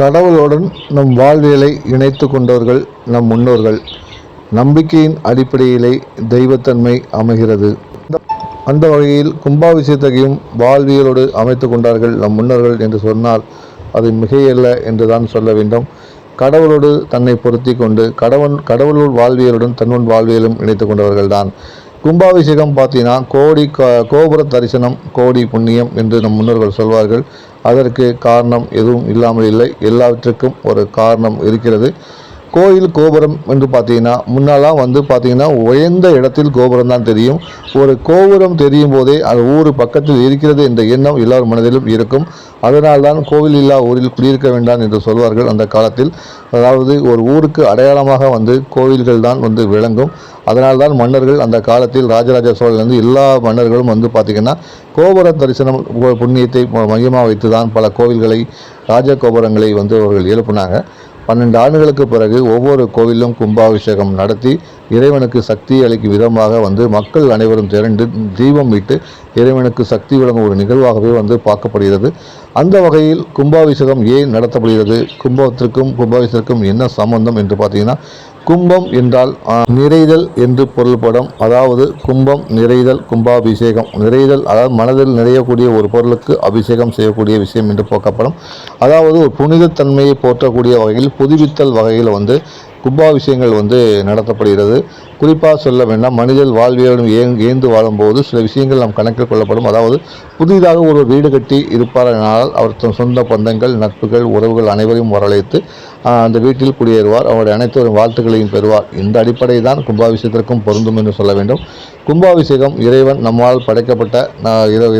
கடவுளுடன் நம் வாழ்வியலை இணைத்து கொண்டவர்கள் நம் முன்னோர்கள். நம்பிக்கையின் அடிப்படையிலே தெய்வத்தன்மை அமைகிறது. அந்த- வகையில் கும்பாபிஷேகத்தையும் வாழ்வியலோடு அமைத்து கொண்டார்கள் நம் முன்னோர்கள் என்று சொன்னால் அது மிகையல்ல என்று தான் சொல்ல வேண்டும். கடவுளோடு தன்னை பொருத்தி கொண்டு கடவுள் கடவுளுள் வாழ்வியலுடன் தன்னுடன் வாழ்வியலும் இணைத்து கொண்டவர்கள் தான் கும்பாபிஷேகம் பார்த்தீங்கன்னா கோடி கோபுர தரிசனம் கோடி புண்ணியம் என்று நம் முன்னோர்கள் சொல்வார்கள். அதற்கு காரணம் எதுவும் இல்லாமல் இல்லை. எல்லாவற்றுக்கும் ஒரு காரணம் இருக்கிறது. கோயில் கோபுரம் என்று பார்த்தீங்கன்னா முன்னெல்லாம் வந்து பார்த்தீங்கன்னா உயர்ந்த இடத்தில் கோபுரம் தான் தெரியும். ஒரு கோபுரம் தெரியும் போதே அது ஊர் பக்கத்தில் இருக்கிறது என்ற எண்ணம் எல்லார் மனதிலும் இருக்கும். அதனால்தான் கோவில் இல்லா ஊரில் குடியிருக்க வேண்டாம் என்று சொல்வார்கள் அந்த காலத்தில். அதாவது ஒரு ஊருக்கு அடையாளமாக வந்து கோவில்கள் தான் வந்து விளங்கும். அதனால்தான் மன்னர்கள் அந்த காலத்தில் ராஜராஜ சோழன் எல்லா மன்னர்களும் வந்து பார்த்திங்கன்னா கோபுர தரிசனம் புண்ணியத்தை மையமாக வைத்து தான் பல கோவில்களை ராஜ கோபுரங்களை வந்து அவர்கள் எழுப்பினாங்க. பன்னெண்டு ஆண்டுகளுக்கு பிறகு ஒவ்வொரு கோவிலும் கும்பாபிஷேகம் நடத்தி இறைவனுக்கு சக்தி அளிக்கும் விதமாக வந்து மக்கள் அனைவரும் திரண்டு தீபம் விட்டு இறைவனுக்கு சக்தி வழங்கும் ஒரு நிகழ்வாகவே வந்து பார்க்கப்படுகிறது. அந்த வகையில் கும்பாபிஷேகம் ஏன் நடத்தப்படுகிறது? கும்பத்திற்கும் கும்பாபிஷேகத்திற்கும் என்ன சம்பந்தம் என்று பார்த்தீங்கன்னா கும்பம் என்றால் நிறைதல் என்று பொருள்படும் அதாவது கும்பம் நிறைதல் கும்பாபிஷேகம். நிறைதல் அதாவது மனதில் நிறையக்கூடிய ஒரு பொருளுக்கு அபிஷேகம் செய்யக்கூடிய விஷயம் என்று போக்கப்படும். அதாவது ஒரு புனிதத்தன்மையை போற்றக்கூடிய வகையில் புதுப்பித்தல் வகையில் வந்து கும்பாபிஷேகங்கள் வந்து நடத்தப்படுகிறது. குறிப்பாக சொல்ல வேண்டாம் மனிதர் வாழ்வியலும் ஏந்து வாழும்போது சில விஷயங்கள் நாம் கணக்கில் கொள்ளப்படும். அதாவது புதிதாக ஒரு வீடு கட்டி இருப்பாரானால் அவர் தன் சொந்த பந்தங்கள் நட்புகள் உறவுகள் அனைவரையும் வரவழைத்து அந்த வீட்டில் குடியேறுவார். அவருடைய அனைத்து வாழ்த்துக்களையும் பெறுவார். இந்த அடிப்படை தான் கும்பாபிஷேகத்திற்கும் பொருந்தும் என்று சொல்ல வேண்டும். கும்பாபிஷேகம் இறைவன் நம்மால் படைக்கப்பட்ட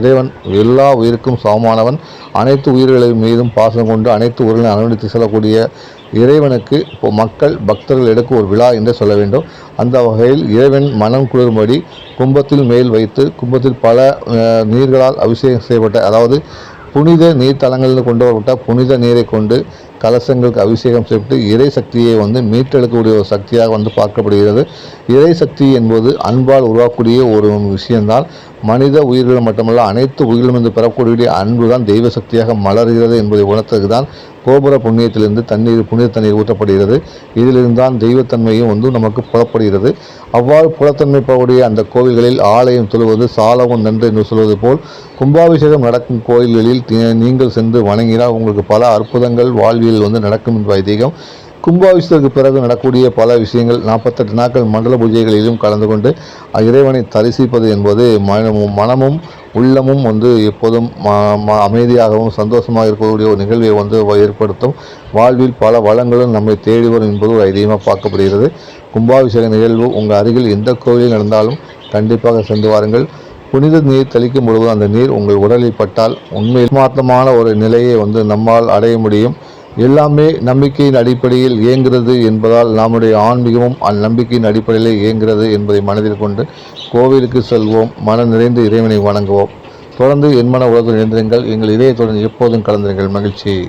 இறைவன் எல்லா உயிருக்கும் சமமானவன். அனைத்து உயிர்களின் மீதும் பாசம் கொண்டு அனைத்து உயிர்களை அனுமதித்து செல்லக்கூடிய இறைவனுக்கு இப்போ மக்கள் பக்தர்கள் எடுக்கும் ஒரு விழா என்று சொல்ல வேண்டும். அந்த வகையில் இறைவன் மனம் குளிரும்படி கும்பத்தில் மேல் வைத்து கும்பத்தில் பல அஹ், நீர்களால் அபிஷேகம் செய்யப்பட்ட அதாவது புனித நீர்த்தலங்களில் கொண்டு வரப்பட்ட புனித நீரை கொண்டு கலசங்களுக்கு அபிஷேகம் செய்யப்பட்டு இறை சக்தியை வந்து மீட்டெடுக்கக்கூடிய ஒரு சக்தியாக வந்து பார்க்கப்படுகிறது. இறை சக்தி என்பது அன்பால் உருவாக்கக்கூடிய ஒரு விஷயம்தான். மனித உயிர்கள் மட்டுமல்ல அனைத்து உயிர்களும் இருந்து பெறக்கூடிய அன்பு தான் தெய்வ சக்தியாக மலர்கிறது என்பதை உணர்த்ததுக்கு தான் கோபுர புண்ணியத்திலிருந்து தண்ணீர் புனித தண்ணீர் ஊற்றப்படுகிறது. இதிலிருந்து தான் தெய்வத்தன்மையும் வந்து நமக்கு புலப்படுகிறது. அவ்வாறு புலத்தன்மை பெறக்கூடிய அந்த கோவில்களில் ஆலயம் தொழுவது சாலவும் நன்று என்று சொல்வது போல் கும்பாபிஷேகம் நடக்கும் கோயில்களில் நீங்கள் சென்று வணங்கினால் உங்களுக்கு பல அற்புதங்கள் வாழ்வியல் வந்து நடக்கும் என்பது ஐதீகம். கும்பாபிஷேகத்துக்கு பிறகு நடக்கக்கூடிய பல விஷயங்கள் நாற்பத்தெட்டு நாட்கள் மண்டல பூஜைகளிலும் கலந்து கொண்டு இறைவனை தரிசிப்பது என்பது மனமும் மனமும் உள்ளமும் வந்து எப்போதும் ம- அமைதியாகவும் சந்தோஷமாக இருக்கக்கூடிய ஒரு நிகழ்வை வந்து ஏற்படுத்தும். வாழ்வில் பல வளங்களும் நம்மை தேடி வரும் என்பது ஒரு ஐதீகமாக பார்க்கப்படுகிறது. கும்பாபிஷேக நிகழ்வு உங்கள் அருகில் எந்த கோவிலில் நடந்தாலும் கண்டிப்பாக சென்று வாருங்கள். புனித நீர் தெளிக்கும் பொழுது அந்த நீர் உங்கள் உடலில் பட்டால் உண்மை மாத்தமான ஒரு நிலையை வந்து நம்மால் அடைய முடியும். எல்லாமே நம்பிக்கையின் அடிப்படையில் இயங்குகிறது என்பதால் நம்முடைய ஆன்மீகமும் அந்நம்பிக்கையின் அடிப்படையில் இயங்குகிறது என்பதை மனதில் கொண்டு கோவிலுக்கு செல்வோம். மன நிறைந்து இறைவனை வணங்குவோம். தொடர்ந்து என் மன உலகம் இணைந்திருங்கள். எங்கள் இதயத்துடன் எப்போதும் கலந்திருங்கள். மகிழ்ச்சி.